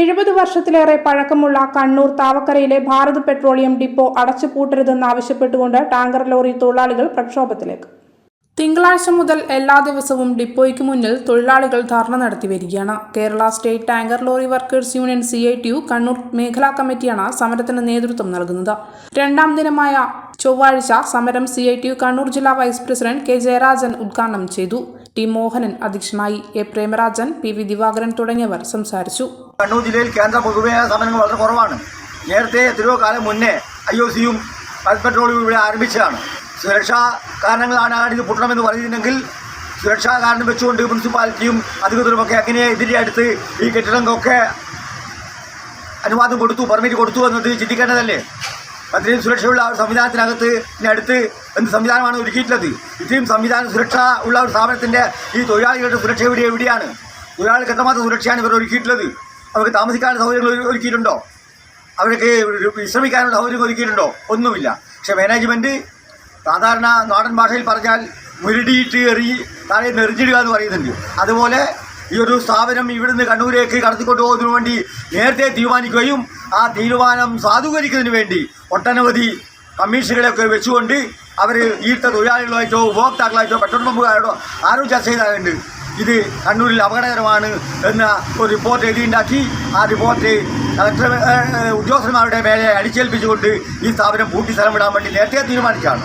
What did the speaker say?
എഴുപത് വർഷത്തിലേറെ പഴക്കമുള്ള കണ്ണൂർ താവക്കരയിലെ ഭാരത് പെട്രോളിയം ഡിപ്പോ അടച്ചുപൂട്ടരുതെന്നാവശ്യപ്പെട്ടുകൊണ്ട് ടാങ്കർ ലോറി തൊഴിലാളികൾ പ്രക്ഷോഭത്തിലേക്ക്. തിങ്കളാഴ്ച മുതൽ എല്ലാ ദിവസവും ഡിപ്പോയ്ക്ക് മുന്നിൽ തൊഴിലാളികൾ ധർണ നടത്തി വരികയാണ്. Kerala state tanker lorry workers union C I T U Kannur മേഖലാ കമ്മിറ്റിയാണ് സമരത്തിന് നേതൃത്വം നൽകുന്നത്. രണ്ടാം ദിനമായ ചൊവ്വാഴ്ച സമരം C I T U Kannur ജില്ലാ വൈസ് പ്രസിഡന്റ് കെ ജയരാജൻ ഉദ്ഘാടനം ചെയ്തു. ടി മോഹനൻ അധ്യക്ഷനായി A Premarajan P V Divakaran തുടങ്ങിയവർ സംസാരിച്ചു. കണ്ണൂർ ജില്ലയിൽ കേന്ദ്ര പൊതുമേഖലാ സ്ഥാപനങ്ങൾ വളരെ കുറവാണ്. നേരത്തെ എത്രയോ കാലം മുന്നേ ഐ ഒ സിയും പെട്രോളും ഇവിടെ ആരംഭിച്ചതാണ്. സുരക്ഷാ കാരണങ്ങളാണ് ഇത് പൊട്ടണമെന്ന് പറയുന്നുണ്ടെങ്കിൽ സുരക്ഷാ കാരണം വെച്ചുകൊണ്ട് മുനിസിപ്പാലിറ്റിയും അധികൃതരുമൊക്കെ അങ്ങനെ ഇതിന്റെ അടുത്ത് ഈ കെട്ടിടങ്ങൾക്കൊക്കെ അനുവാദം കൊടുത്തു പെർമിറ്റ് കൊടുത്തു എന്നത് ചിന്തിക്കേണ്ടതല്ലേ? അത്രയും സുരക്ഷയുള്ള ഒരു സംവിധാനത്തിനകത്ത് ഇനി അടുത്ത് എന്ത് സംവിധാനമാണ് ഒരുക്കിയിട്ടുള്ളത്? ഇത്രയും സംവിധാന സുരക്ഷ ഉള്ള ഒരു സ്ഥാപനത്തിന്റെ ഈ തൊഴിലാളികളുടെ സുരക്ഷ എവിടെ എവിടെയാണ്? തൊഴിലാളികൾക്ക് എത്രമാത്രം സുരക്ഷയാണ് ഇവർ ഒരുക്കിയിട്ടുള്ളത്? അവർക്ക് താമസിക്കാനുള്ള സൗകര്യങ്ങൾ ഒരു- ഒരുക്കിയിട്ടുണ്ടോ? അവർക്ക് വിശ്രമിക്കാനുള്ള സൗകര്യം ഒരുക്കിയിട്ടുണ്ടോ? ഒന്നുമില്ല. പക്ഷേ മാനേജ്മെന്റ് സാധാരണ നാടൻ ഭാഷയിൽ പറഞ്ഞാൽ മുരടിയിട്ട് എറി താഴെ നെറിഞ്ഞിടുക എന്ന് പറയുന്നുണ്ട്. അതുപോലെ ഈ ഒരു സ്ഥാപനം ഇവിടുന്ന് കണ്ണൂരേക്ക് കടത്തിക്കൊണ്ടു പോകുന്നതിന് വേണ്ടി നേരത്തെ തീരുമാനിക്കുകയും ആ തീരുമാനം സാധൂകരിക്കുന്നതിന് വേണ്ടി ഒട്ടനവധി കമ്മീഷനുകളെയൊക്കെ വെച്ചുകൊണ്ട് അവർ ഈർത്ത തൊഴിലാളികളായിട്ടോ ഉപഭോക്താക്കളായിട്ടോ പെട്രോൾ പമ്പുകാരോടോ ആരും ചർച്ച ചെയ്താലുണ്ട്. ഇത് കണ്ണൂരിൽ അപകടകരമാണ് എന്ന ഒരു റിപ്പോർട്ട് എഴുതിയുണ്ടാക്കി. ആ റിപ്പോർട്ട് കളക്ടർ ഉദ്യോഗസ്ഥന്മാരുടെ മേലെ അടിച്ചേൽപ്പിച്ചുകൊണ്ട് ഈ സ്ഥാപനം പൂട്ടി സ്ഥലം വിടാൻ വേണ്ടി നേരത്തെ തീരുമാനിച്ചാണ്